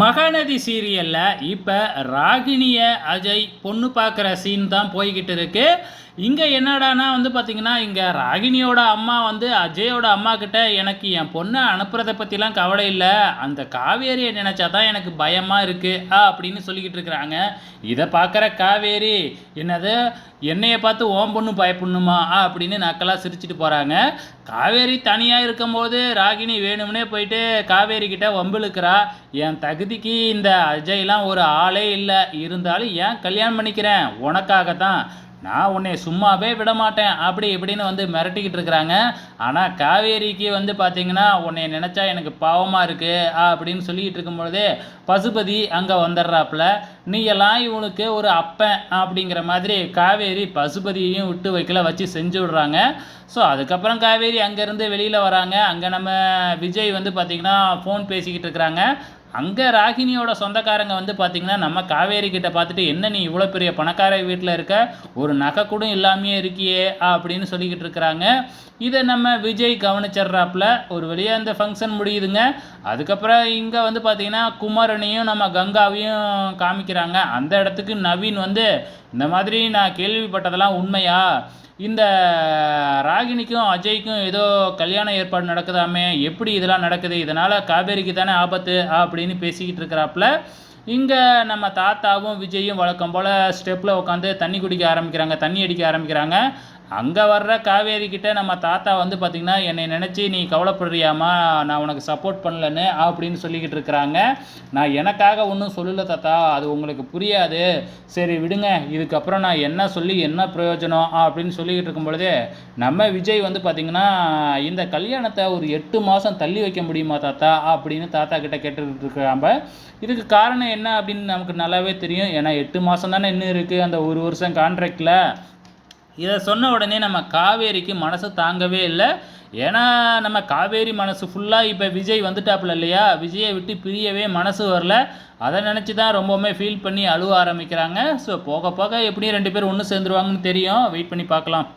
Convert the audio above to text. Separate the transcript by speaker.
Speaker 1: மகாநதி சீரியலில் இப்போ ராகினியை அஜய் பொண்ணு பார்க்குற சீன் தான் போய்கிட்டு இருக்கு. இங்கே என்னடானா வந்து பார்த்திங்கன்னா இங்கே ராகினியோட அம்மா வந்து அஜயோட அம்மா கிட்ட எனக்கு என் பொண்ணை அனுப்புறதை பற்றிலாம் கவலை இல்லை. அந்த காவேரியை நினச்சா தான் எனக்கு பயமாக இருக்குது ஆ அப்படின்னு சொல்லிக்கிட்டு இருக்கிறாங்க. இதை பார்க்குற காவேரி என்னது என்னையை பார்த்து ஓம் பொண்ணு பயப்படணுமா அப்படின்னு நக்கலாக சிரிச்சிட்டு போகிறாங்க காவேரி தனியாக இருக்கும்போது ராகினி வேணும்னே போயிட்டு காவேரி கிட்ட வம்பிழுக்கிறா. என் தகுதிக்கு இந்த அஜய்லாம் ஒரு ஆளே இல்லை. இருந்தாலும் ஏன் கல்யாணம் பண்ணிக்கிறேன்? உனக்காக தான் நான் உன்னை சும்மாவே விட மாட்டேன் அப்படி இப்படின்னு வந்து மிரட்டிக்கிட்டு இருக்கிறாங்க. ஆனால் காவேரிக்கு வந்து பார்த்தீங்கன்னா உன்னை நினச்சா எனக்கு பாவமாக இருக்குது அப்படின்னு சொல்லிக்கிட்டு இருக்கும்பொழுதே பசுபதி அங்கே வந்துடுறாப்புல. நீ எல்லாம் இவனுக்கு ஒரு அப்பன் அப்படிங்கிற மாதிரி காவேரி பசுபதியையும் விட்டு வைக்கல வச்சு செஞ்சு விடுறாங்க. ஸோ அதுக்கப்புறம் காவேரி அங்கேருந்து வெளியில் வராங்க. அங்கே நம்ம விஜய் வந்து பார்த்திங்கன்னா ஃபோன் பேசிக்கிட்டு இருக்கிறாங்க. அங்கே ராகினியோட சொந்தக்காரங்க வந்து பார்த்திங்கன்னா நம்ம காவேரி கிட்ட பார்த்துட்டு என்ன நீ இவ்வளோ பெரிய பணக்கார வீட்டில் இருக்க? ஒரு நகை கூட இல்லாமையே இருக்கியே அப்படின்னு சொல்லிக்கிட்டு இருக்கிறாங்க. இதை நம்ம விஜய் கவனிச்சிட்றாப்புல. ஒரு வெளியே அந்த ஃபங்க்ஷன் முடியுதுங்க. அதுக்கப்புறம் இங்கே வந்து பார்த்திங்கன்னா குமரனையும் நம்ம கங்காவையும் காமிக்கிறாங்க. அந்த இடத்துக்கு நவீன் வந்து இந்த மாதிரி நான் கேள்விப்பட்டதெல்லாம் உண்மையா? இந்த ராகினிக்கும் அஜய்க்கும் ஏதோ கல்யாண ஏற்பாடு நடக்குதாமே? எப்படி இதெல்லாம் நடக்குது? இதனால் காவேரிக்கு தானே ஆபத்து அப்படின்னு பேசிக்கிட்டு இருக்கிறாப்புல இங்கே நம்ம தாத்தாவும் விஜயும் வழக்கம் போல் ஸ்டெப்பில் உட்காந்து தண்ணி குடிக்க ஆரம்பிக்கிறாங்க தண்ணி அடிக்க ஆரம்பிக்கிறாங்க. அங்கே வர்ற காவேரிக்கிட்ட நம்ம தாத்தா வந்து பார்த்திங்கன்னா என்னை நினச்சி நீ கவலைப்படுறியாமா நான் உனக்கு சப்போர்ட் பண்ணலன்னு அப்படின்னு சொல்லிக்கிட்டு இருக்கிறாங்க. நான் எனக்காக ஒன்றும் சொல்லலை தாத்தா அது உங்களுக்கு புரியாது. சரி விடுங்க. இதுக்கப்புறம் நான் என்ன சொல்லி என்ன பிரயோஜனம் அப்படின்னு சொல்லிக்கிட்டு இருக்கும் நம்ம விஜய் வந்து பார்த்திங்கன்னா இந்த கல்யாணத்தை ஒரு எட்டு மாதம் தள்ளி வைக்க முடியுமா தாத்தா? அப்படின்னு தாத்தா கிட்ட கேட்டுக்கிட்டு இருக்கிறாம்ப. இதுக்கு காரணம் என்ன அப்படின்னு நமக்கு நல்லாவே தெரியும். ஏன்னா எட்டு மாதம் தானே இன்னும் இருக்குது அந்த ஒரு வருஷம் கான்ட்ராக்டில் இதை சொன்ன உடனே நம்ம காவேரிக்கு மனசு தாங்கவே இல்லை. ஏன்னா நம்ம காவேரி மனசு ஃபுல்லாக இப்போ விஜய் வந்துட்டாப்புல இல்லையா? விஜயை விட்டு பிரியவே மனசு வரல. அதை நினச்சி தான் ரொம்பவுமே ஃபீல் பண்ணி அழுவ ஆரம்பிக்கிறாங்க. ஸோ போக போக எப்படியும் ரெண்டு பேரும் ஒன்று சேர்ந்துருவாங்கன்னு தெரியும். வெயிட் பண்ணி பார்க்கலாம்.